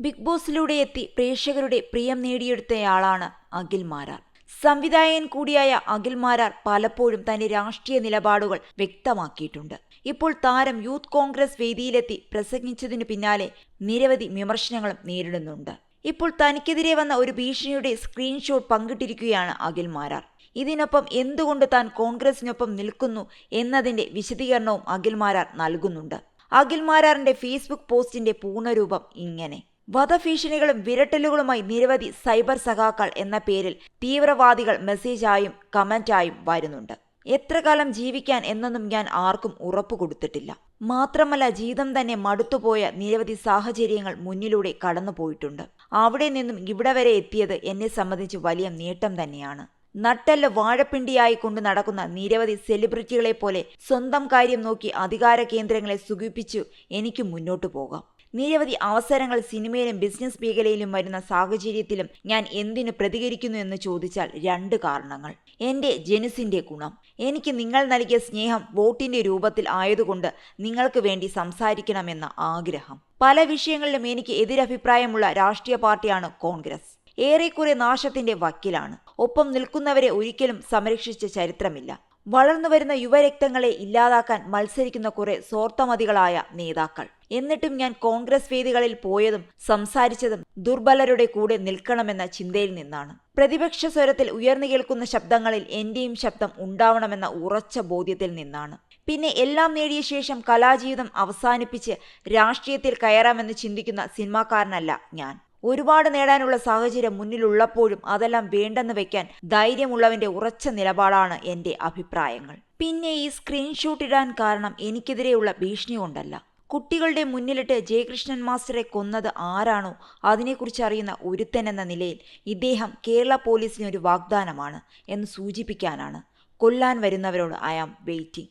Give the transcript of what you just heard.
Big ബോസിലൂടെ എത്തി പ്രേക്ഷകരുടെ പ്രിയം നേടിയെടുത്തയാളാണ് അഖിൽ മാരാർ. സംവിധായകൻ കൂടിയായ അഖിൽ മാരാർ പലപ്പോഴും തന്റെ രാഷ്ട്രീയ നിലപാടുകൾ വ്യക്തമാക്കിയിട്ടുണ്ട്. ഇപ്പോൾ താരം യൂത്ത് കോൺഗ്രസ് വേദിയിലെത്തി പ്രസംഗിച്ചതിനു പിന്നാലെ നിരവധി വിമർശനങ്ങളും നേരിടുന്നുണ്ട്. ഇപ്പോൾ തനിക്കെതിരെ വന്ന ഒരു ഭീഷണിയുടെ സ്ക്രീൻഷോട്ട് പങ്കിട്ടിരിക്കുകയാണ് അഖിൽ മാരാർ. ഇതിനൊപ്പം എന്തുകൊണ്ട് താൻ കോൺഗ്രസിനൊപ്പം നിൽക്കുന്നു എന്നതിന്റെ വിശദീകരണവും അഖിൽ മാരാർ നൽകുന്നുണ്ട്. അഖിൽ മാരാറിന്റെ ഫേസ്ബുക്ക് പോസ്റ്റിന്റെ പൂർണരൂപം ഇങ്ങനെ. വധഭീഷണികളും വിരട്ടലുകളുമായി നിരവധി സൈബർ സഖാക്കൾ എന്ന പേരിൽ തീവ്രവാദികൾ മെസ്സേജായും കമന്റായും വരുന്നുണ്ട്. എത്ര കാലം ജീവിക്കാൻ എന്നൊന്നും ഞാൻ ആർക്കും ഉറപ്പു കൊടുത്തിട്ടില്ല. മാത്രമല്ല ജീവിതം തന്നെ മടുത്തുപോയ നിരവധി സാഹചര്യങ്ങൾ മുന്നിലൂടെ കടന്നുപോയിട്ടുണ്ട് അവിടെ നിന്നും ഇവിടെ വരെ എത്തിയത് എന്നെ സംബന്ധിച്ച് വലിയ നേട്ടം തന്നെയാണ്. നട്ടല്ല് വാഴപ്പിണ്ടിയായി കൊണ്ട് നടക്കുന്ന നിരവധി സെലിബ്രിറ്റികളെ പോലെ സ്വന്തം കാര്യം നോക്കി അധികാര കേന്ദ്രങ്ങളെ സുഖിപ്പിച്ചു എനിക്ക് മുന്നോട്ടു പോകാം. നിരവധി അവസരങ്ങൾ സിനിമയിലും ബിസിനസ് മേഖലയിലും വരുന്ന സാഹചര്യത്തിലും ഞാൻ എന്തിനു പ്രതികരിക്കുന്നു എന്ന് ചോദിച്ചാൽ രണ്ട് കാരണങ്ങൾ. എന്റെ ജനുസിന്റെ ഗുണം. എനിക്ക് നിങ്ങൾ നൽകിയ സ്നേഹം വോട്ടിന്റെ രൂപത്തിൽ ആയതുകൊണ്ട് നിങ്ങൾക്ക് വേണ്ടി സംസാരിക്കണമെന്ന ആഗ്രഹം. പല വിഷയങ്ങളിലും എനിക്ക് എതിരഭിപ്രായമുള്ള രാഷ്ട്രീയ പാർട്ടിയാണ് കോൺഗ്രസ്. ഏറെക്കുറെ നാശത്തിന്റെ വക്കിലാണ്. ഒപ്പം നിൽക്കുന്നവരെ ഒരിക്കലും സംരക്ഷിച്ച ചരിത്രമില്ല. വളർന്നുവരുന്ന യുവരക്തങ്ങളെ ഇല്ലാതാക്കാൻ മത്സരിക്കുന്ന കുറെ സ്വാർത്ഥമതികളായ നേതാക്കൾ. എന്നിട്ടും ഞാൻ കോൺഗ്രസ് വേദികളിൽ പോയതും സംസാരിച്ചതും ദുർബലരുടെ കൂടെ നിൽക്കണമെന്ന ചിന്തയിൽ നിന്നാണ്. പ്രതിപക്ഷ സ്വരത്തിൽ ഉയർന്നു കേൾക്കുന്ന ശബ്ദങ്ങളിൽ എന്റെയും ശബ്ദം ഉണ്ടാവണമെന്ന ഉറച്ച ബോധ്യത്തിൽ നിന്നാണ്. പിന്നെ എല്ലാം നേടിയ ശേഷം കലാജീവിതം അവസാനിപ്പിച്ച് രാഷ്ട്രീയത്തിൽ കയറാമെന്ന് ചിന്തിക്കുന്ന സിനിമാക്കാരനല്ല ഞാൻ. ഒരുപാട് നേടാനുള്ള സാഹചര്യം മുന്നിലുള്ളപ്പോഴും അതെല്ലാം വേണ്ടെന്ന് വെക്കാൻ ധൈര്യമുള്ളവന്റെ ഉറച്ച നിലപാടാണ് എന്റെ അഭിപ്രായങ്ങൾ. പിന്നെ ഈ സ്ക്രീൻഷോട്ട് ഇടാൻ കാരണം എനിക്കെതിരെയുള്ള ഭീഷണി കൊണ്ടല്ല കുട്ടികളുടെ മുന്നിലിട്ട് ജയകൃഷ്ണൻ മാസ്റ്ററെ കൊന്നത് ആരാണോ അതിനെക്കുറിച്ച് അറിയുന്ന ഒരുത്തൻ എന്ന നിലയിൽ ഇദ്ദേഹം കേരള പോലീസിന് ഒരു വാഗ്ദാനമാണ് എന്ന് സൂചിപ്പിക്കാനാണ്. കൊല്ലാൻ വരുന്നവരോട് ഐ ആം വെയിറ്റിംഗ്.